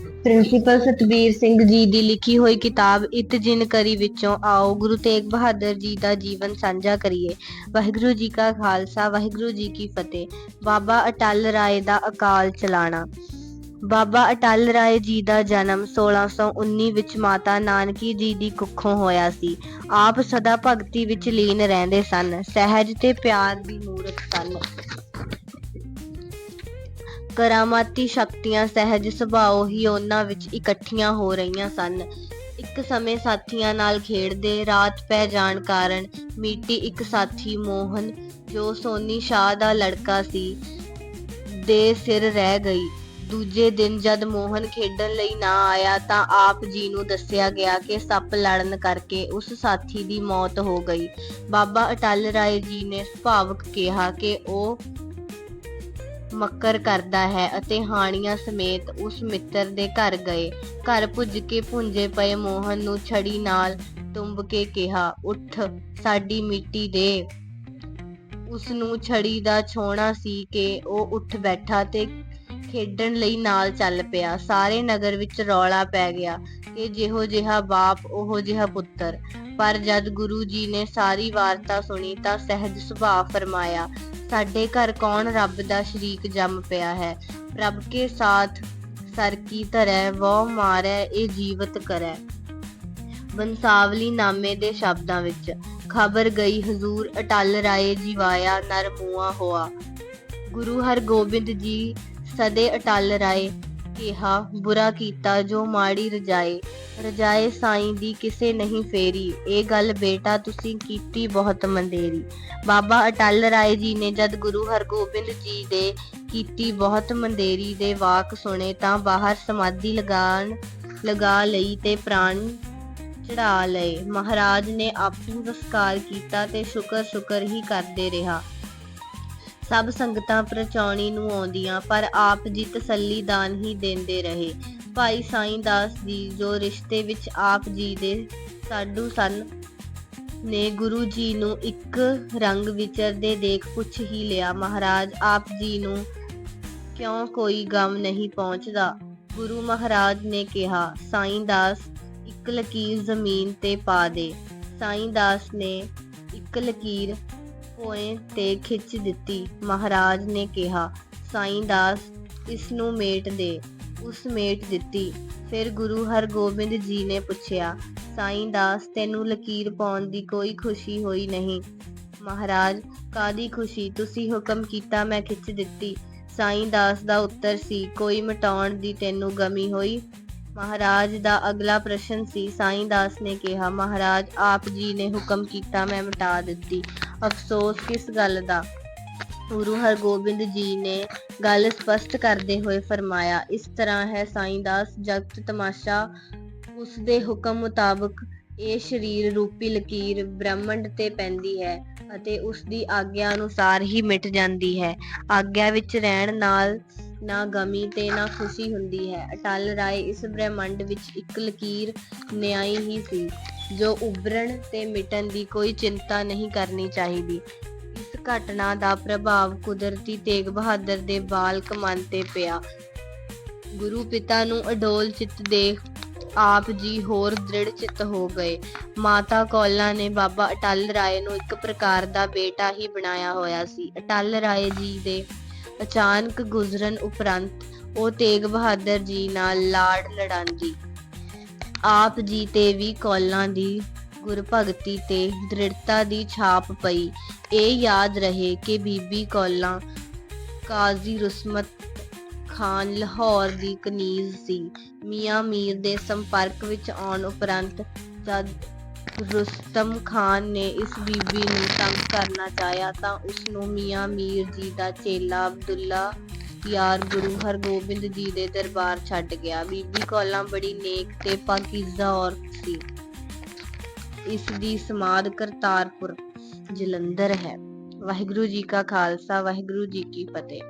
Principal Satbir Singh ji ਦੀ ਲਿਖੀ ਹੋਈ ਕਿਤਾਬ, ਇਤ ਜਿਨ ਕਰੀ ਵਿੱਚੋਂ ਆਓ, ਗੁਰੂ ਤੇਗ ਬਹਾਦਰ ਜੀ ਦਾ ਜੀਵਨ ਸਾਂਝਾ ਕਰੀਏ। ਵਾਹਿਗੁਰੂ ਜੀ ਕਾ ਖਾਲਸਾ, ਵਾਹਿਗੁਰੂ ਜੀ ਕੀ ਫਤਿਹ। ਬਾਬਾ ਅਟਲ ਰਾਏ ਦਾ ਅਕਾਲ ਚਲਾਣਾ। ਬਾਬਾ ਅਟਲ ਰਾਏ ਜੀ ਦਾ ਜਨਮ 1619 ਵਿੱਚ ਮਾਤਾ ਨਾਨਕੀ ਜੀ ਦੀ ਕੁੱਖੋਂ ਹੋਇਆ ਸੀ। ਆਪ ਸਦਾ ਭਗਤੀ ਵਿੱਚ ਲੀਨ ਰਹਿੰਦੇ ਸਨ। ਸਹਿਜ ਤੇ ਪਿਆਰ ਦੀ ਮੂਰਤ ਸਨ। ਕਰਾਮਾਤੀ ਸ਼ਕਤੀਆਂ ਸਹਿਜ ਸੁਭਾਅ ਹੀ ਉਹਨਾਂ ਵਿੱਚ ਇਕੱਠੀਆਂ ਹੋ ਰਹੀਆਂ ਸਨ। ਇੱਕ ਸਮੇਂ ਸਾਥੀਆਂ ਨਾਲ ਖੇਡਦੇ, ਰਾਤ ਪੈ ਜਾਣ ਕਾਰਨ ਮੀਟੀ ਇੱਕ ਸਾਥੀ ਮੋਹਨ, ਜੋ ਸੋਨੀ ਸ਼ਾਹ ਦਾ ਲੜਕਾ ਸੀ, ਦੇ ਸਿਰ ਰਹਿ ਗਈ। ਦੂਜੇ ਦਿਨ ਜਦ ਮੋਹਨ ਖੇਡਣ ਲਈ ਨਾ ਆਇਆ ਤਾਂ ਆਪ ਜੀ ਨੂੰ ਦੱਸਿਆ ਗਿਆ ਕਿ ਸੱਪ ਲੜਨ ਕਰਕੇ ਉਸ ਸਾਥੀ ਦੀ ਮੌਤ ਹੋ ਗਈ। ਬਾਬਾ ਅਟਲ ਰਾਏ ਜੀ ਨੇ ਸੁਭਾਵਕ ਕਿਹਾ ਕਿ ਉਹ ਮੱਕਰ ਕਰਦਾ ਹੈ ਅਤੇ ਹਾਣੀਆਂ ਸਮੇਤ ਉਸ ਮਿੱਤਰ ਦੇ ਘਰ ਗਏ। ਘਰ ਪੁੱਜ ਕੇ ਭੁੰਜੇ ਪਏ ਮੋਹਨ ਨੂੰ ਛੜੀ ਨਾਲ ਤੁੰਬ ਕੇ ਕਿਹਾ, ਉੱਠ, ਸਾਡੀ ਮਿੱਟੀ ਦੇ। ਉਸ ਨੂੰ ਛੜੀ ਦਾ ਛੋਣਾ ਸੀ ਕਿ ਉਹ ਉੱਠ ਬੈਠਾ ਤੇ ਖੇਡਣ ਲਈ ਨਾਲ ਚੱਲ ਪਿਆ। ਸਾਰੇ ਨਗਰ ਵਿੱਚ ਰੌਲਾ ਪੈ ਗਿਆ ਕਿ ਜਿਹੋ ਜਿਹਾ ਬਾਪ, ਉਹੋ ਜਿਹਾ ਪੁੱਤਰ। ਪਰ ਜਦ ਗੁਰੂ ਜੀ ਨੇ ਸਾਰੀ ਵਾਰਤਾ ਸੁਣੀ ਤਾਂ ਸਹਿਜ ਸੁਭਾਅ ਫਰਮਾਇਆ ਸਾਡੇ ਘਰ ਕੌਣ ਰੱਬ ਦਾ ਸ਼ਰੀਕ ਜੰਮ ਪਿਆ ਹੈ? ਰੱਬ ਕੇ ਸਾਥ ਸਰ ਕੀ ਧਰੈ ਵੋ ਮਾਰੈ, ਇਹ ਜੀਵਤ ਕਰੈ। ਬੰਸਾਵਲੀ ਨਾਮੇ ਦੇ ਸ਼ਬਦਾਂ ਵਿੱਚ, ਖਬਰ ਗਈ ਹਜ਼ੂਰ, ਅਟਲ ਰਾਏ ਜੀਵਾਇਆ, ਨਰ ਮੂਆ ਹੋਆ। ਗੁਰੂ ਹਰਗੋਬਿੰਦ ਜੀ ਸਦੇ ਅਟਲ ਰਾਏ ਕਿਹਾ, ਬੁਰਾ ਕੀਤਾ, ਜੋ ਮਾੜੀ ਰਜਾਏ ਰਜਾਏ ਸਾਈਂ ਦੀ ਕਿਸੇ ਨਹੀਂ ਫੇਰੀ। ਇਹ ਗੱਲ ਬੇਟਾ ਤੁਸੀਂ ਕੀਤੀ ਬਹੁਤ ਮੰਦੇਰੀ। ਬਾਬਾ ਅਟਲ ਰਾਏ ਜੀ ਨੇ ਜਦ ਗੁਰੂ ਹਰਗੋਬਿੰਦ ਜੀ ਦੇ ਕੀਤੀ ਬਹੁਤ ਮੰਦੇਰੀ ਦੇ ਵਾਕ ਸੁਣੇ ਤਾਂ ਬਾਹਰ ਸਮਾਧੀ ਲਗਾਣ, ਲਗਾ ਲਈ ਤੇ ਪ੍ਰਾਣ ਚੜਾ ਲਏ। ਮਹਾਰਾਜ ਨੇ ਆਪੂ ਸਸਕਾਰ ਕੀਤਾ ਤੇ ਸ਼ੁਕਰ ਸ਼ੁਕਰ ਹੀ ਕਰਦੇ ਰਿਹਾ। ਸਭ ਸੰਗਤਾਂ ਪ੍ਰਚਾਉਣੀ ਨੂੰ ਆਉਂਦੀਆਂ, ਪਰ ਆਪ ਜੀ ਤਸੱਲੀ ਦਾਨ ਹੀ ਦਿੰਦੇ ਰਹੇ। ਭਾਈ ਸਾਈਂ ਦਾਸ ਜੀ, ਜੋ ਰਿਸ਼ਤੇ ਵਿੱਚ ਆਪ ਜੀ ਦੇ ਸਾਡੂ ਸਨ, ਨੇ ਗੁਰੂ ਜੀ ਨੂੰ ਇੱਕ ਰੰਗ ਵਿਚਰਦੇ ਦੇਖ ਪੁੱਛ ਹੀ ਲਿਆ, ਮਹਾਰਾਜ, ਆਪ ਜੀ ਨੂੰ ਕਿਉਂ ਕੋਈ ਗਮ ਨਹੀਂ ਪਹੁੰਚਦਾ? ਗੁਰੂ ਮਹਾਰਾਜ ਨੇ ਕਿਹਾ, ਸਾਈਂ ਦਾਸ, ਇੱਕ ਲਕੀਰ ਜ਼ਮੀਨ ਤੇ ਪਾ ਦੇ। ਸਾਈਂ ਦਾਸ ਨੇ ਇੱਕ ਲਕੀਰ ਪੋਏ ਤੇ ਖਿੱਚ ਦਿੱਤੀ। ਮਹਾਰਾਜ ਨੇ ਕਿਹਾ, ਸਾਈਂ ਦਾਸ ਇਸ ਨੂੰ ਮੇਟ ਦੇ। ਉਸ ਮੇਟ ਦਿੱਤੀ। ਫਿਰ ਗੁਰੂ ਹਰਗੋਬਿੰਦ ਜੀ ਨੇ ਪੁੱਛਿਆ, ਸਾਈਂ ਦਾਸ, ਤੈਨੂੰ ਲਕੀਰ ਪਾਉਣ ਦੀ ਕੋਈ ਖੁਸ਼ੀ ਹੋਈ ਨਹੀਂ? ਮਹਾਰਾਜ ਕਾਦੀ ਖੁਸ਼ੀ? ਤੁਸੀਂ ਹੁਕਮ ਕੀਤਾ, ਮੈਂ ਖਿੱਚ ਦਿੱਤੀ। ਸਾਈਂ ਦਾਸ ਦਾ ਉੱਤਰ ਸੀ, ਕੋਈ ਮਟਾਉਣ ਦੀ ਤੈਨੂੰ ਗਮੀ ਹੋਈ? ਮਹਾਰਾਜ ਦਾ ਅਗਲਾ ਪ੍ਰਸ਼ਨ ਸੀ। ਸਾਈਂ ਦਾਸ ਨੇ ਕਿਹਾ, ਮਹਾਰਾਜ, ਆਪ ਜੀ ਨੇ ਹੁਕਮ ਕੀਤਾ, ਮੈਂ ਮਿਟਾ ਦਿੱਤੀ। ਅਫਸੋਸ ਕਿਸ ਗੱਲ ਦਾ? ਗੁਰੂ ਹਰਗੋਬਿੰਦ ਜੀ ਨੇ ਗੱਲ ਸਪਸ਼ਟ ਕਰਦੇ ਹੋਏ ਫਰਮਾਇਆ, ਇਸ ਤਰ੍ਹਾਂ ਹੈ ਸਾਈਂ ਦਾਸ, ਜਗਤ ਤਮਾਸ਼ਾ। ਉਸ ਦੇ ਹੁਕਮ ਮੁਤਾਬਕ ਇਹ ਸਰੀਰ ਰੂਪੀ ਲਕੀਰ ਬ੍ਰਹਮੰਡ ਤੇ ਪੈਂਦੀ ਹੈ ਅਤੇ ਉਸ ਦੀ ਆਗਿਆ ਅਨੁਸਾਰ ਹੀ ਮਿਟ ਜਾਂਦੀ ਹੈ। ਆਗਿਆ ਵਿੱਚ ਰਹਿਣ ਨਾਲ ਨਾ ਗਮੀ ਤੇ ਨਾ ਖੁਸ਼ੀ ਹੁੰਦੀ ਹੈ। ਅਟਲ ਰਾਏ ਇਸ ਬ੍ਰਹਿਮੰਡ ਵਿੱਚ ਇੱਕ ਲਕੀਰ ਨਿਆਈ ਹੀ ਸੀ। ਜੋ ਉਭਰਨ ਤੇ ਮਿਟਣ ਦੀ ਕੋਈ ਚਿੰਤਾ ਨਹੀਂ ਕਰਨੀ ਚਾਹੀਦੀ। ਇਸ ਘਟਨਾ ਦਾ ਪ੍ਰਭਾਵ ਕੁਦਰਤੀ ਤੇਗ ਬਹਾਦਰ ਦੇ ਬਾਲਕ ਮਨ ਤੇ ਪਿਆ। ਗੁਰੂ ਪਿਤਾ ਨੂੰ ਅਡੋਲ ਚਿੱਤ ਦੇਖ ਆਪ ਜੀ ਹੋਰ ਦ੍ਰਿੜ ਚਿੱਤ ਹੋ ਗਏ। ਮਾਤਾ ਕੌਲਾ ਨੇ ਬਾਬਾ ਅਟਲ ਰਾਏ ਨੂੰ ਇੱਕ ਪ੍ਰਕਾਰ ਦਾ ਬੇਟਾ ਹੀ ਬਣਾਇਆ ਹੋਇਆ ਸੀ। ਅਟਲ ਰਾਏ ਜੀ ਦੇ ਅਚਾਨਕ ਗੁਜ਼ਰਨ ਉਪਰੰਤ ਉਹ ਤੇਗ ਬਹਾਦਰ ਜੀ ਨਾਲ ਲਾੜ ਲੜਾਂਦੀ ਆਪ ਜੀ ਤੇ ਵੀ ਕੌਲਾਂ ਦੀ ਗੁਰਭਗਤੀ ਤੇ ਦ੍ਰਿੜਤਾ ਦੀ ਛਾਪ ਪਈ। ਇਹ ਯਾਦ ਰਹੇ ਕਿ ਬੀਬੀ ਕੌਲਾਂ ਕਾਜ਼ੀ ਰੁਸਮਤ ਖਾਨ ਲਾਹੌਰ ਦੀ ਕਨੀਜ਼ ਸੀ। ਮੀਆਂ ਮੀਰ ਦੇ ਸੰਪਰਕ ਵਿੱਚ ਆਉਣ ਉਪਰੰਤ ਜਦ ਰੁਸਤਮ ਖਾਨ ਨੇ ਇਸ ਬੀਬੀ ਨੂੰ ਤੰਗ ਕਰਨਾ ਚਾਹਿਆ ਤਾਂ ਉਸ ਨੂੰ ਮੀਆਂ ਮੀਰ ਜੀ ਦਾ ਚੇਲਾ ਅਬਦੁੱਲਾ ਯਾਰ ਗੁਰੂ ਹਰਗੋਬਿੰਦ ਜੀ ਦੇ ਦਰਬਾਰ ਛੱਡ ਗਿਆ। ਬੀਬੀ ਕੌਲਾਂ ਬੜੀ ਨੇਕ ਤੇ ਪਾਕੀਜ਼ਾ ਔਰਤ ਸੀ। ਇਸ ਦੀ ਸਮਾਧ ਕਰਤਾਰਪੁਰ ਜਲੰਧਰ ਹੈ। ਵਾਹਿਗੁਰੂ ਜੀ ਕਾ ਖਾਲਸਾ, ਵਾਹਿਗੁਰੂ ਜੀ ਕੀ ਫਤਿਹ।